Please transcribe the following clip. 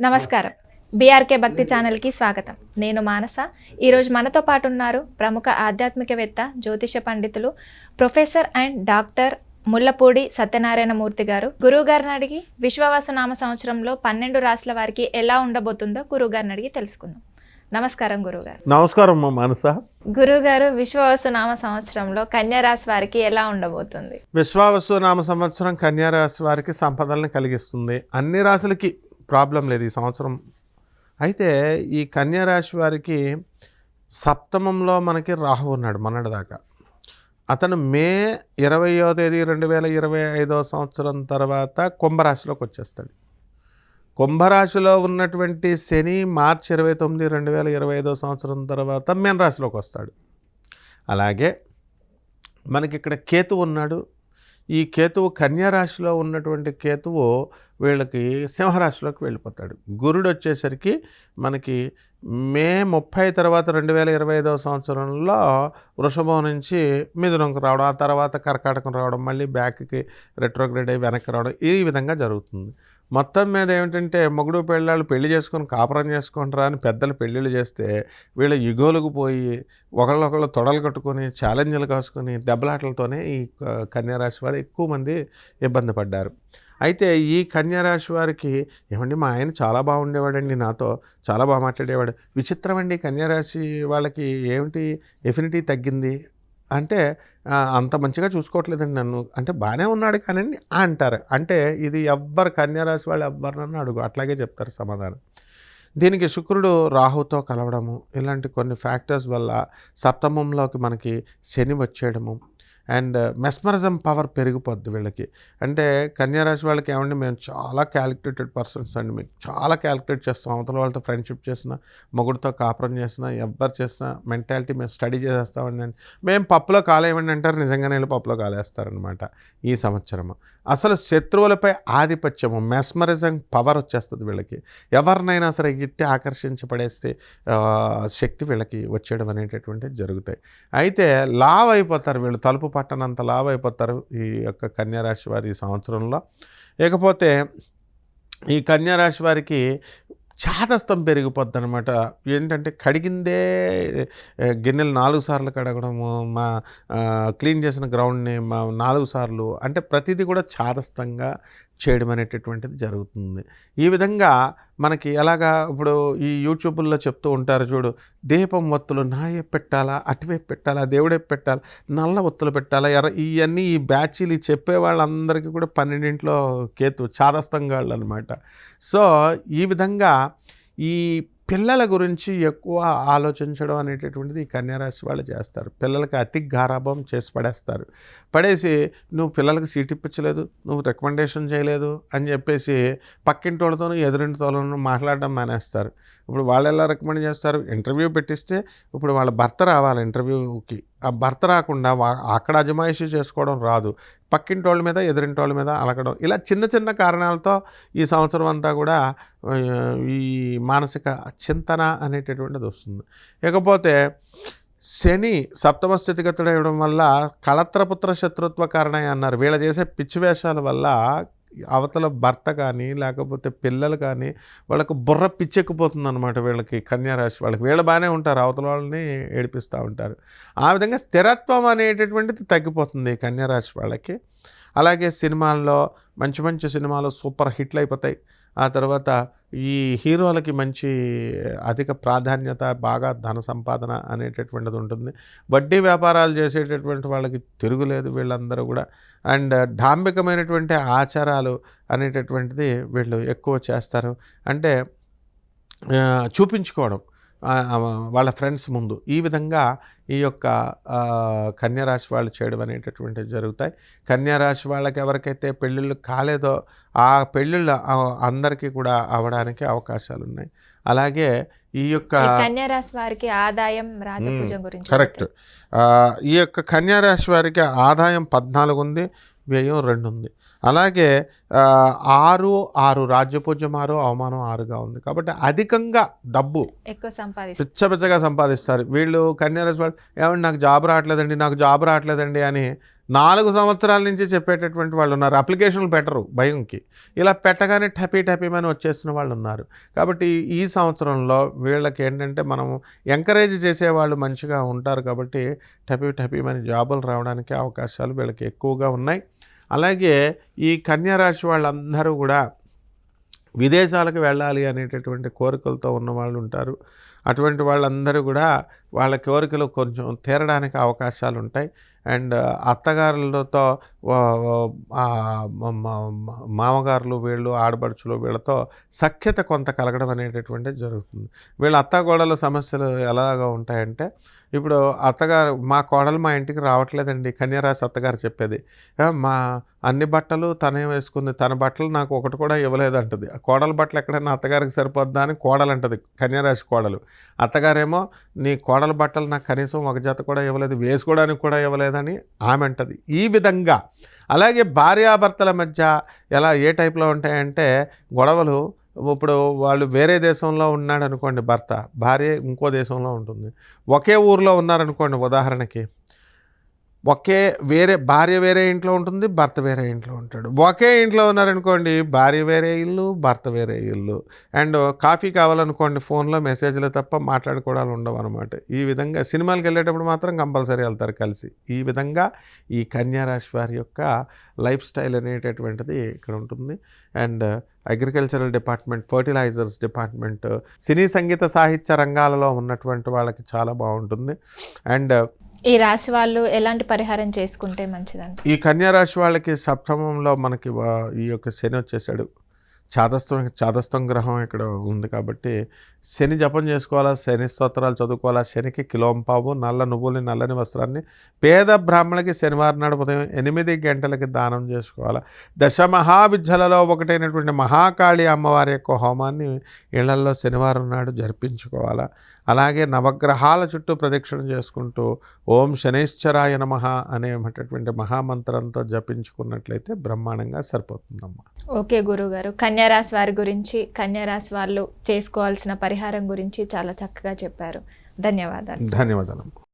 నమస్కారం. బీఆర్కే భక్తి ఛానల్కి స్వాగతం. నేను మానస. ఈరోజు మనతో పాటు ఉన్నారు ప్రముఖ ఆధ్యాత్మికవేత్త జ్యోతిష పండితులు professor and doctor Mullapudi Satyanarayanamurthy garu. గురువు గారిని అడిగి విశ్వవాసు నామ సంవత్సరంలో పన్నెండు రాశుల వారికి ఎలా ఉండబోతుందో గురువు గారిని అడిగి తెలుసుకుందాం. నమస్కారం గురువుగారు. నమస్కారం మానస. గురువుగారు విశ్వవాసు నామ సంవత్సరంలో కన్యా రాశి వారికి ఎలా ఉండబోతుంది? విశ్వావసు నామ సంవత్సరం కన్యా రాశి వారికి సంపదలను కలిగిస్తుంది. అన్ని రాశులకి ప్రాబ్లం లేదు ఈ సంవత్సరం. అయితే ఈ కన్యారాశి వారికి సప్తమంలో మనకి రాహు ఉన్నాడు మొన్నటి దాకా అతను మే ఇరవయో తేదీ రెండు వేల ఇరవై ఐదో సంవత్సరం తర్వాత కుంభరాశిలోకి వచ్చేస్తాడు. కుంభరాశిలో ఉన్నటువంటి శని మార్చి ఇరవై తొమ్మిది రెండు వేల ఇరవై ఐదో సంవత్సరం తర్వాత మీనరాశిలోకి వస్తాడు. అలాగే మనకి ఇక్కడ కేతు ఉన్నాడు. ఈ కేతువు కన్యారాశిలో ఉన్నటువంటి కేతువు వీళ్ళకి సింహరాశిలోకి వెళ్ళిపోతాడు. గురుడు వచ్చేసరికి మనకి మే ముప్పై తర్వాత రెండు వేల ఇరవై ఐదవ సంవత్సరంలో వృషభం నుంచి మిథునంకు రావడం ఆ తర్వాత కర్కాటకం రావడం మళ్ళీ బ్యాక్కి రెట్రోగ్రేడ్ అయ్యి వెనక్కి రావడం ఈ విధంగా జరుగుతుంది. మొత్తం మీద ఏమిటంటే మొగుడు పెళ్ళాళ్ళు పెళ్ళి చేసుకొని కాపురం చేసుకుంటారా అని పెద్దలు పెళ్ళిళ్ళు చేస్తే వీళ్ళ యుగోలకు పోయి ఒకళ్ళొకళ్ళు తొడలు కట్టుకొని ఛాలెంజ్లు కాసుకొని దెబ్బలాటలతోనే ఈ క- కన్యారాశి వారు ఎక్కువ మంది ఇబ్బంది పడ్డారు. అయితే ఈ కన్యారాశి వారికి ఏమండి మా ఆయన చాలా బాగుండేవాడండి నాతో చాలా బాగా మాట్లాడేవాడు. విచిత్రం అండి కన్యారాశి వాళ్ళకి ఏమిటి ఎఫినిటీ తగ్గింది? అంటే అంత మంచిగా చూసుకోవట్లేదండి నన్ను. అంటే బాగానే ఉన్నాడు కానీ అంటారు. అంటే ఇది ఎవ్వరు కన్యారాశి వాళ్ళు ఎవ్వరినన్నా అడుగు. అట్లాగే చెప్తారు సమాధానం. దీనికి శుక్రుడు రాహుతో కలవడము ఇలాంటి కొన్ని ఫ్యాక్టర్స్ వల్ల సప్తమంలోకి మనకి శని వచ్చేయడము అండ్ మెస్మరిజం పవర్ పెరిగిపోద్ది వీళ్ళకి. అంటే కన్యారాశి వాళ్ళకి ఏమండి మేము చాలా క్యాలిక్యులేటెడ్ పర్సన్స్ అండి. మీకు చాలా క్యాలిక్యులేట్ చేస్తాం. అవతల వాళ్ళతో ఫ్రెండ్షిప్ చేసిన మొగుడితో కాపురం చేసిన ఎవ్వరు చేసిన మెంటాలిటీ మేము స్టడీ చేసేస్తామండి. అండి మేము పప్పులో కాలేయమండి అంటారు. నిజంగానే వెళ్ళి పప్పులో కాలేస్తారనమాట ఈ సంవత్సరము. అసలు శత్రువులపై ఆధిపత్యము మెస్మరిజం పవర్ వచ్చేస్తుంది వీళ్ళకి. ఎవరినైనా సరే గిట్టి ఆకర్షించబడేస్తే శక్తి వీళ్ళకి వచ్చేయడం అనేటటువంటి జరుగుతాయి. అయితే లావ్ అయిపోతారు వీళ్ళు తలుపు పట్టనంత లాభ అయిపోతారు ఈ యొక్క కన్యారాశి వారి ఈ సంవత్సరంలో. ఇకపోతే ఈ కన్యారాశి వారికి చాదస్తం పెరిగిపోద్ది అనమాట ఏంటంటే కడిగిందే గిన్నెలు నాలుగు సార్లు కడగడము మా క్లీన్ చేసిన గ్రౌండ్ని మా నాలుగు సార్లు అంటే ప్రతిదీ కూడా చాదస్తంగా చేయడం అనేటటువంటిది జరుగుతుంది. ఈ విధంగా మనకి ఎలాగా ఇప్పుడు ఈ యూట్యూబ్లో చెప్తూ ఉంటారు చూడు దీపం ఒత్తులు నాయే పెట్టాలా అటువైపు పెట్టాలా దేవుడే పెట్టాలా నల్ల ఒత్తులు పెట్టాలా ఎర్ర ఇవన్నీ ఈ బ్యాచీలు చెప్పే వాళ్ళందరికీ కూడా పన్నెండింట్లో కేతు చాదస్తంగాళ్ళు అనమాట సో ఈ విధంగా ఈ పిల్లల గురించి ఎక్కువ ఆలోచించడం అనేటటువంటిది ఈ కన్యారాశి వాళ్ళు చేస్తారు. పిల్లలకి అతి గారాభం చేసి పడేస్తారు. పడేసి నువ్వు పిల్లలకి సీట్ ఇప్పించలేదు నువ్వు రికమెండేషన్ చేయలేదు అని చెప్పేసి పక్కింటి వాళ్ళతోనూ ఎదురింటితోనూ మాట్లాడడం మానేస్తారు. ఇప్పుడు వాళ్ళు ఎలా రికమెండ్ చేస్తారు? ఇంటర్వ్యూ పెట్టిస్తే ఇప్పుడు వాళ్ళ భర్త రావాలి ఇంటర్వ్యూకి. భర్త రాకుండా వా- అక్కడ అజమాయిషి చేసుకోవడం రాదు. పక్కింటి వాళ్ళ మీద ఎదురింటోళ్ళ వాళ్ళ మీద అలగడం ఇలా చిన్న చిన్న కారణాలతో ఈ సంవత్సరం అంతా కూడా ఈ మానసిక చింతన అనేటటువంటిది వస్తుంది. ఇకపోతే శని సప్తమ స్థితిగతుడు అవ్వడం వల్ల కళత్రపుత్ర శత్రుత్వ కారణం అన్నారు. వీళ్ళ చేసే పిచ్చి వేషాల వల్ల అవతల భర్త కానీ లేకపోతే పిల్లలు కానీ వాళ్ళకు బుర్ర పిచ్చెక్కిపోతుంది అనమాట వీళ్ళకి కన్యారాశి వాళ్ళకి. వీళ్ళు బాగానే ఉంటారు అవతల వాళ్ళని ఏడిపిస్తూ ఉంటారు. ఆ విధంగా స్థిరత్వం అనేటటువంటిది తగ్గిపోతుంది ఈ కన్యారాశి వాళ్ళకి. అలాగే సినిమాల్లో మంచి మంచి సినిమాలు సూపర్ హిట్లు అయిపోతాయి. ఆ తర్వాత ఈ హీరోలకి మంచి అధిక ప్రాధాన్యత బాగా ధన సంపాదన అనేటటువంటిది ఉంటుంది. వడ్డీ వ్యాపారాలు చేసేటటువంటి వాళ్ళకి తిరుగులేదు వీళ్ళందరూ కూడా. అండ్ డాంబికమైనటువంటి ఆచారాలు అనేటటువంటిది వీళ్ళు ఎక్కువ చేస్తారు. అంటే చూపించుకోవడం. వాళ్ళ ఫ్రెండ్స్ ముందు. ఈ విధంగా ఈ యొక్క కన్యారాశి వాళ్ళు చేయడం అనేటటువంటివి జరుగుతాయి. కన్యారాశి వాళ్ళకి ఎవరికైతే పెళ్ళిళ్ళు కాలేదో ఆ పెళ్ళిళ్ళు అందరికీ కూడా అవడానికి అవకాశాలు ఉన్నాయి అలాగే ఈ యొక్క ఈ కన్యా రాశి వారికి ఆదాయం రాజపూజం గురించి కరెక్ట్. ఈ యొక్క కన్యారాశి వారికి ఆదాయం పద్నాలుగు ఉంది వ్యయం రెండు ఉంది అలాగే ఆరు ఆరు రాజ్యపూజ్యం ఆరు అవమానం ఆరుగా ఉంది. కాబట్టి అధికంగా డబ్బు ఎక్కువ సంపాదిస్తారు. పిచ్చపిచ్చగా సంపాదిస్తారు. వీళ్ళు కన్యారాశి వాళ్ళు ఏమండి నాకు జాబ్ రావట్లేదండి నాకు జాబ్ రావట్లేదండి అని నాలుగు సంవత్సరాల నుంచి చెప్పేటటువంటి వాళ్ళు ఉన్నారు. అప్లికేషన్లు పెట్టరు భయంకి. ఇలా పెట్టగానే టపీ టపీమని వచ్చేసిన వాళ్ళు ఉన్నారు. కాబట్టి ఈ సంవత్సరంలో వీళ్ళకి ఏంటంటే మనము ఎంకరేజ్ చేసేవాళ్ళు మంచిగా ఉంటారు కాబట్టి టపీ టపీమని జాబులు రావడానికి అవకాశాలు వీళ్ళకి ఎక్కువగా ఉన్నాయి. అలాగే ఈ కన్యారాశి వాళ్ళందరూ కూడా విదేశాలకు వెళ్ళాలి అనేటటువంటి కోరికలతో ఉన్న వాళ్ళు ఉంటారు. అటువంటి వాళ్ళందరూ కూడా వాళ్ళ కోరికలు కొంచెం తీరడానికి అవకాశాలు ఉంటాయి అండ్ అత్తగారులతో మామగారులు వీళ్ళు ఆడబడుచులు వీళ్ళతో సఖ్యత కొంత కలగడం అనేటటువంటిది జరుగుతుంది. వీళ్ళ అత్తగోడల సమస్యలు ఎలాగా ఉంటాయంటే ఇప్పుడు అత్తగారు మా కోడలు మా ఇంటికి రావట్లేదండి. కన్యారాశి అత్తగారు చెప్పేది. మా అన్ని బట్టలు తనే వేసుకుంది. తన బట్టలు నాకు ఒకటి కూడా ఇవ్వలేదంటది. ఆ కోడల బట్టలు ఎక్కడైనా అత్తగారికి సరిపోద్దా అని కోడలు అంటది కన్యారాశి కోడలు. అత్తగారేమో నీ కోడల బట్టలు నాకు కనీసం ఒక జత కూడా ఇవ్వలేదు వేసుకోవడానికి కూడా ఇవ్వలేదని ఆమె అంటది. ఈ విధంగా. అలాగే భార్యాభర్తల మధ్య ఎలా ఏ టైప్లో ఉంటాయంటే గొడవలు ఇప్పుడు వాళ్ళు వేరే దేశంలో ఉన్నాడు అనుకోండి భర్త భార్య ఇంకో దేశంలో ఉంటుంది. ఒకే ఊర్లో ఉన్నారనుకోండి ఉదాహరణకి ఒకే వేరే భార్య వేరే ఇంట్లో ఉంటుంది భర్త వేరే ఇంట్లో ఉంటాడు. ఒకే ఇంట్లో ఉన్నారనుకోండి భార్య వేరే ఇల్లు భర్త వేరే ఇల్లు. అండ్ కాఫీ కావాలనుకోండి ఫోన్లో మెసేజ్లు తప్ప మాట్లాడుకోవడాలు ఉండవు అనమాట ఈ విధంగా సినిమాలకు వెళ్ళేటప్పుడు మాత్రం కంపల్సరీ వెళ్తారు కలిసి. ఈ విధంగా ఈ కన్యారాశి వారి యొక్క లైఫ్ స్టైల్ అనేటటువంటిది ఇక్కడ ఉంటుంది. And agricultural department fertilizers department cine సంగీత సాహిత్య రంగాలలో ఉన్నటువంటి వాళ్ళకి చాలా బాగుంటుంది. అండ్ ఈ రాశి వాళ్ళు ఎలాంటి పరిహారం చేసుకుంటే మంచిదండి ఈ కన్యా రాశి వాళ్ళకి సప్తమంలో మనకి వా- ఈ యొక్క శని వచ్చేసాడు. చాదస్తం చాదస్తం గ్రహం ఇక్కడ ఉంది కాబట్టి శని జపం చేసుకోవాలా శని స్తోత్రాలు చదువుకోవాలా శనికి కిలోంపావు నల్ల నువ్వుల్ని నల్లని వస్త్రాన్ని పేద బ్రాహ్మణులకి శనివారం నాడు ఉదయం ఎనిమిది గంటలకి దానం చేసుకోవాలా. దశ మహావిద్యలలో ఒకటైనటువంటి మహాకాళి అమ్మవారి యొక్క హోమాన్ని ఇళ్ళల్లో శనివారం నాడు జరిపించుకోవాలా. అలాగే నవగ్రహాల చుట్టూ ప్రదక్షిణ చేసుకుంటూ ఓం శనైశ్చరాయ నమ అనేటటువంటి మహామంత్రంతో జపించుకున్నట్లయితే బ్రహ్మాండంగా సరిపోతుందమ్మా. ఓకే గురుగారు కన్యారాశి వారి గురించి కన్యారాశి వాళ్ళు చేసుకోవాల్సిన పరిహారం గురించి చాలా చక్కగా చెప్పారు. ధన్యవాదాలు. ధన్యవాదాలు.